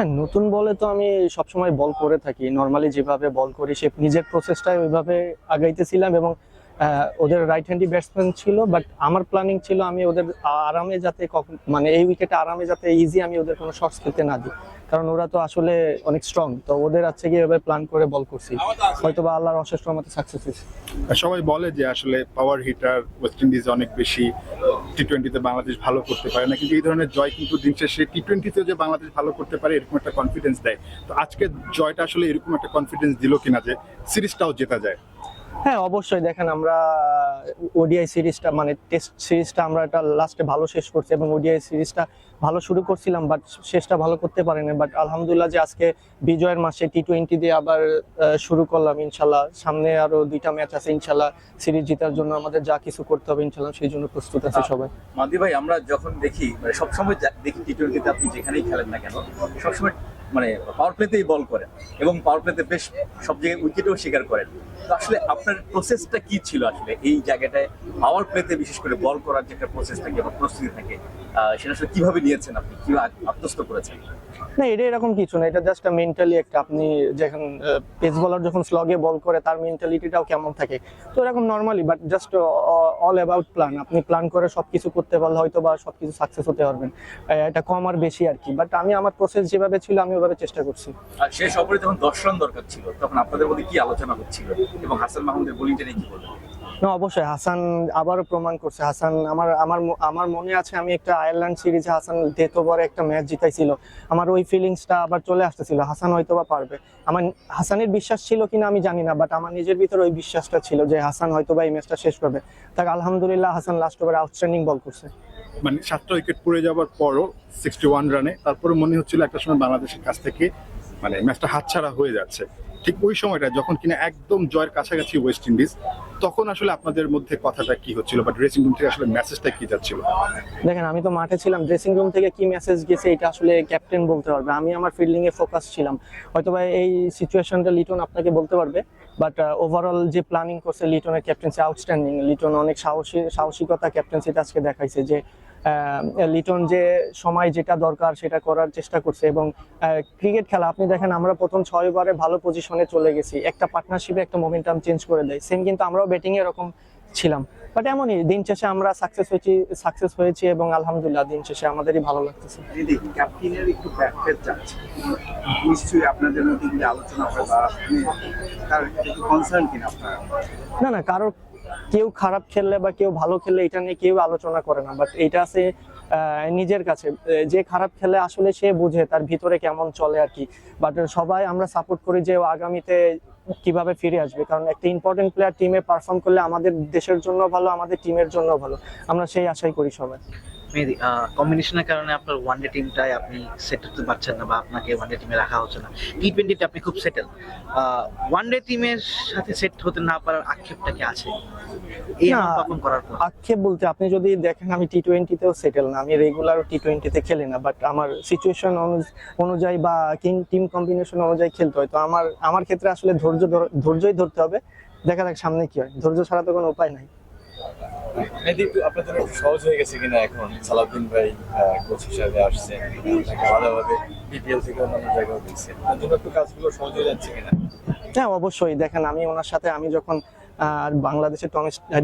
হ্যাঁ নতুন বলে তো আমি সবসময় বল করে থাকি। নর্মালি যেভাবে বল করি, সে নিজের প্রসেসটাই ওইভাবে আগাইতেছিলাম এবং ওদের রাইট হ্যান্ডি ব্যাটসম্যান ছিল বাট আমার প্ল্যানিং ছিল আমি ওদের আরামে যাতে কখন মানে এই উইকেটে আরামে যাতে ইজি আমি ওদের কোনো শর্টস খেলতে না দিই। কারণ ওরা তো আসলে অনেক স্ট্রং তো ওদের আছে গিয়ে এভাবে প্ল্যান করে বল করছি। হয়তো বা আল্লাহর অশেষ সাকসেস হয়েছে। সবাই বলে যে আসলে পাওয়ার হিটার ওয়েস্ট ইন্ডিজ অনেক বেশি টি টোয়েন্টিতে বাংলাদেশ ভালো করতে পারে না কিন্তু এই ধরনের জয় কিন্তু দিন শেষে টি টোয়েন্টিতেও যে বাংলাদেশ ভালো করতে পারে, এরকম একটা কনফিডেন্স দেয়। তো আজকে জয়টা আসলে এরকম একটা কনফিডেন্স দিল কিনা যে সিরিজটাও জেতা যায়। হ্যাঁ অবশ্যই। দেখেন আমরা ওডিআই সিরিজটা মানে টেস্ট সিরিজটা আমরা এটা লাস্টে ভালো শেষ করছি এবং ওডিআই সিরিজটা ভালো শুরু করছিলাম বাট শেষটা ভালো করতে পারিনি। বাট আলহামদুলিল্লাহ যে আজকে বিজয়ের মাসে টি টোয়েন্টি দিয়ে আবার শুরু করলাম ইনশাল্লাহ সামনে আরও দুইটা ম্যাচ আছে ইনশাল্লাহ সিরিজ জেতার জন্য আমাদের যা কিছু করতে হবে ইনশাল্লাহ সেই জন্য প্রস্তুত আছে সবাই। মাদি ভাই আমরা যখন দেখি মানে সবসময় দেখি টি টোয়েন্টিতে আপনি যেখানেই খেলেন না কেন সবসময় মানে পাওয়ার প্লেতেই বল করেন এবং পাওয়ার প্লেতে বেশ সব জায়গায় উইকেটও শিকার করেন। তো আসলে আপনার প্রসেসটা কি ছিল আসলে? এই জায়গাটায় পাওয়ার প্লেতে বিশেষ করে বল করার যে একটা প্রসেস থাকে বা প্রস্তুতি থাকে সেটা আসলে কীভাবে নিয়েছেন আপনি? কীভাবে আত- আত্মস্থ করেছেন? না, এটা এরকম কিছু না, এটা জাস্ট মেন্টালি একটা, আপনি যখন পেস বলার যখন স্লগে বল করে, তার মেন্টালিটিটাও কেমন থাকে? তো এরকম normally but just all about plan আপনি প্ল্যান করে সবকিছু করতে পারলে হয়তো বা সবকিছু সাকসেস হতে পারবেন। এটা কম আর বেশি আর কি। বাট আমি, আমার প্রসেস যেভাবে ছিল, আমি ওভাবে চেষ্টা করছি। আর শেষ ওভারে যখন দশ রান দরকার ছিল তখন আপনাদের মধ্যে কি আলোচনা হচ্ছিল? এবং হাসান মাহমুদের বোলিংটা নিয়ে কি বলবেন? না অবশ্যই হাসান আবারও প্রমাণ করছে। হাসান আমার আমার আমার মনে আছে আমি একটা আয়ারল্যান্ড সিরিজে হাসান ডেথ ওভারে একটা ম্যাচ জিতাইছিল। আমার ওই ফিলিংসটা আবার চলে আসতেছিল। হাসান হয়তো বা পারবে। আমার হাসানের বিশ্বাস ছিল কিনা আমি জানি না বাট আমার নিজের ভিতরে ওই বিশ্বাসটা ছিল যে হাসান হয়তো বা এই ম্যাচটা শেষ করবে। তাকে আলহামদুলিল্লাহ হাসান লাস্ট ওভারে আউটস্ট্যান্ডিং বল করছে। মানে সাতটা উইকেট পড়ে যাওয়ার পরও সিক্সটি ওয়ান রানে। তারপরে মনে হচ্ছিল একটা সময় বাংলাদেশের কাছ থেকে মানে ম্যাচটা হাতছাড়া হয়ে যাচ্ছে। ঠিক ওই সময়টা যখন কিনা একদম জয়ের কাছাকাছি ওয়েস্ট ইন্ডিজ তখন আসলে আপনাদের মধ্যে কথাটা কি হচ্ছিল বা ড্রেসিং রুম থেকে আসলে মেসেজটা কি যাচ্ছিল? দেখেন, আমি তো মাঠে ছিলাম ড্রেসিং রুম থেকে কি মেসেজ গেছে এটা আসলে ক্যাপ্টেন বলতে পারবে। আমি আমার ফিল্ডিং এ ফোকাস ছিলাম। হয়তো বা এই সিচুয়েশনটা লিটন আপনাকে বলতে পারবে বাট ওভারঅল যে প্ল্যানিং করছে লিটনের ক্যাপ্টেন্সি আউটস্ট্যান্ডিং লিটন অনেক সাহসী, সাহসিকতা ক্যাপ্টেন্সিটা আজকে দেখাইছে যে লিটন যে সময় যেটা দরকার সেটা করার চেষ্টা করছে এবং ক্রিকেট খেলা আপনি দেখেন আমরা প্রথম ছয় ওভারে ভালো পজিশনে চলে গেছি। একটা পার্টনারশিপে একটা মোমেন্টাম চেঞ্জ করে দেয়। সেম কিন্তু আমরাও ব্যাটিং এরকম ছিলাম। বাট এমনই দিন শেষে আমরা সাকসেস হয়েছি সাকসেস হয়েছি এবং আলহামদুলিল্লাহ দিন শেষে আমাদেরই ভালো লাগতেছে। দিদি ক্যাপ্টেনের একটু ব্যাকফেট যাচ্ছে নিশ্চয়ই আপনাদের মধ্যে আলোচনা হয় বা তার কনসার্ন কিনা আপনারা? না না কারোর কেউ খারাপ খেললে বা কেউ ভালো খেললে এটা নিয়ে কেউ আলোচনা করে না বাট এটা আছে নিজের কাছে। যে খারাপ খেলে আসলে সে বুঝে তার ভিতরে কেমন চলে আর কি। বাট সবাই আমরা সাপোর্ট করি যে আগামীতে কীভাবে ফিরে আসবে, কারণ একটা ইম্পর্টেন্ট প্লেয়ার টিমে পারফর্ম করলে আমাদের দেশের জন্য ভালো, আমাদের টিমের জন্য ভালো। আমরা সেই আশাই করি সবাই। মেহেদি কম্বিনেশনের কারণে আপনার ওয়ান ডে টিমটায় আপনি সেট করতে পারছেন না বা আপনাকে ওয়ান ডে টিমে রাখা হচ্ছে না। টি টোয়েন্টিতে আপনি খুব সেটেল ওয়ান ডে টিমের সাথে সেট হতে না পারার আক্ষেপটা কি আছে? এই পারফর্ম করার পর। আক্ষেপ বলতে আপনি যদি দেখেন আমি টি টোয়েন্টিতেও সেটেল না। আমি রেগুলার টি টোয়েন্টিতে খেলি না বাট আমার সিচুয়েশন অনুযায়ী বা টিম কম্বিনেশন অনুযায়ী খেলতে হয়। তো আমার আমার ক্ষেত্রে আসলে ধৈর্য ধর- ধৈর্যই ধরতে হবে। দেখা যাক সামনে কি হয়। ধৈর্য ছাড়া তো কোনো উপায় নাই। মেহেদি একটু আপনার জন্য একটু সহজ হয়ে গেছে কিনা এখন? সালাউদ্দিন ভাই কোচ হিসাবে আসছেন আলাদাভাবে বিপিএল থেকে অন্যান্য জায়গায় দেখছেন। জন্য একটু কাজগুলো সহজ হয়ে যাচ্ছে কিনা? হ্যাঁ অবশ্যই। দেখেন আমি ওনার সাথে আমি যখন আহ, বাংলাদেশের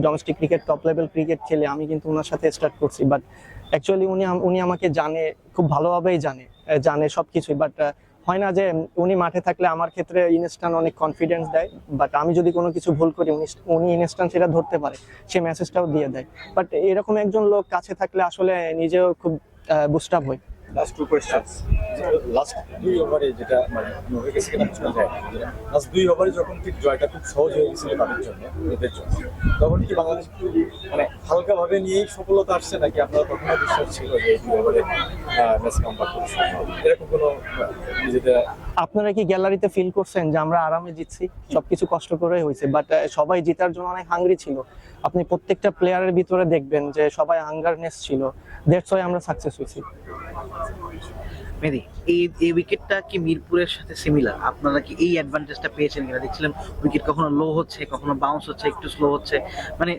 domestic cricket top level cricket খেলে আমি কিন্তু ওনার সাথে স্টার্ট করছি। বাট অ্যাকচুয়ালি উনি উনি আমাকে জানে খুব ভালোভাবেই জানে জানে সব কিছুই বাট হয় না যে উনি মাঠে থাকলে আমার ক্ষেত্রে ইনস্ট্যান্ট অনেক কনফিডেন্স দেয় বাট আমি যদি কোনো কিছু ভুল করি, উনি ইনস্ট্যান্ট সেটা ধরতে পারে, সে মেসেজটাও দিয়ে দেয়। বাট এরকম একজন লোক কাছে থাকলে আসলে নিজেও খুব বুস্ট আপ হয়। লাস্ট টু কোয়েশ্চেন্স লাস্ট দুই ওভারে যেটা মানে হয়ে গেছে কিনা বোঝা যায় লাস্ট দুই ওভারে যখন ঠিক জয়টা খুব সহজ হয়ে গেছিল তাদের জন্য, এদের জন্য, তখন কি বাংলাদেশ একটু মানে হালকাভাবে নিয়েই সফলতা আসছে নাকি আপনার তখনও বিশ্বাস ছিল যে দুই ওভারে ম্যাচ কম্পাক্ট করে এরকম কোনো নিজেদের আপনারা কি গ্যালারিতে ফিল করছেন যে আমরা আরামে জিতছি? সবকিছু কষ্ট করে হয়েছে বাট সবাই জেতার জন্য অনেক হাঙ্গরি ছিল। আপনি প্রত্যেকটা প্লেয়ারের ভিতরে দেখবেন যে সবাই হাঙ্গারনেস ছিল। দ্যাটস ওয়াই আমরা সাকসেস হয়েছি। এই এই উইকেটটা কি মিরপুরের সাথে সিমিলার আপনারা কি এই অ্যাডভান্টেজটা পেয়েছেন কিনা? দেখছিলাম উইকেট কখনো লো হচ্ছে, কখনো বাউন্স হচ্ছে, একটু স্লো হচ্ছে। মানে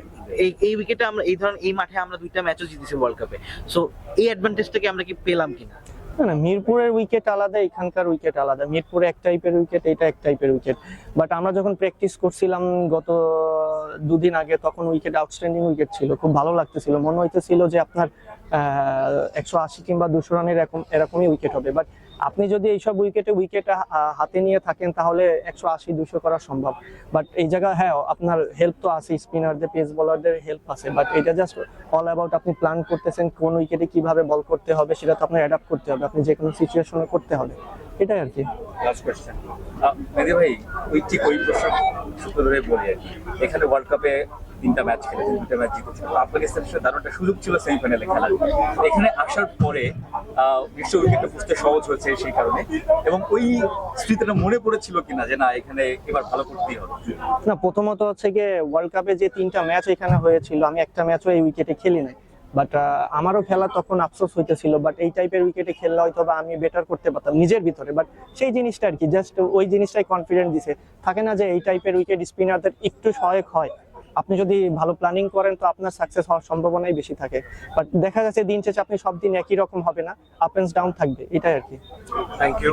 এই এই উইকেটে আমরা, এই ধরনের, এই মাঠে আমরা দুইটা ম্যাচও জিতেছি ওয়ার্ল্ড কাপে সো এই অ্যাডভান্টেজটাকে আমরা কি পেলাম কিনা? না না মিরপুরের উইকেট আলাদা, এখানকার উইকেট আলাদা। মিরপুরে এক টাইপের উইকেট এটা এক টাইপের উইকেট বাট আমরা যখন প্র্যাকটিস করছিলাম গত দুদিন আগে, তখন উইকেট আউটস্ট্যান্ডিং উইকেট ছিল। খুব ভালো লাগতেছিল। মনে হইতেছিল যে আপনার একশো আশি কিংবা দুশো রানের এরকম, এরকমই উইকেট হবে। বাট আপনি যদি এইসব উইকেটে উইকেট হাতে নিয়ে থাকেন, তাহলে একশো আশি, দুশো করা সম্ভব। বাট এই জায়গা হ্যাঁ আপনার হেল্প তো আছে স্পিনারদের পেস বলারদের হেল্প আছে। বাট এটা জাস্ট অল অ্যাবাউট আপনি প্ল্যান করতেছেন, কোন উইকেটে কীভাবে বল করতে হবে, সেটা তো আপনার অ্যাডাপ্ট করতে হবে। আপনি যে কোনো সিচুয়েশনে করতে হবে। এটাই আর কি। লাস্ট ভাই, ওই ঠিক ওই প্রশ্ন এখানে ওয়ার্ল্ড কাপে তিনটা ম্যাচ খেলেছে, দুটা ম্যাচ জিতেছে তো আফগানিস্তানের সাথে দারুণ একটা সুযোগ ছিল সেমিফাইনালে খেলার। এখানে আসার পরে বিশ্ব উইকেটটা বুঝতে সহজ হয়েছে সেই কারণে। এবং ওই স্মৃতিটা মনে পড়েছিল কিনা যে না, এখানে এবার ভালো করতেই হবে। না, প্রথমত হচ্ছে গিয়ে ওয়ার্ল্ড কাপে যে তিনটা ম্যাচ এখানে হয়েছিল, আমি একটা ম্যাচও এই উইকেটে খেলি নাই। বাট আমারও খেলা তখন আফসোস হইতেছিল বাট এই টাইপের উইকেটে খেললে হয়তো বা আমি বেটার করতে পারতাম নিজের ভিতরে। বাট সেই জিনিসটা আর কি জাস্ট ওই জিনিসটাই কনফিডেন্ট দিছে। থাকে না যে এই টাইপের উইকেট স্পিনারদের একটু সহায়ক হয়। আপনি যদি ভালো প্ল্যানিং করেন তো আপনার সাকসেস হওয়ার সম্ভাবনাই বেশি থাকে। বাট দেখা যাচ্ছে দিন শেষে আপনি সব দিন একই রকম হবে না আপ এন্ড ডাউন থাকবে এটাই আর কি। Thank you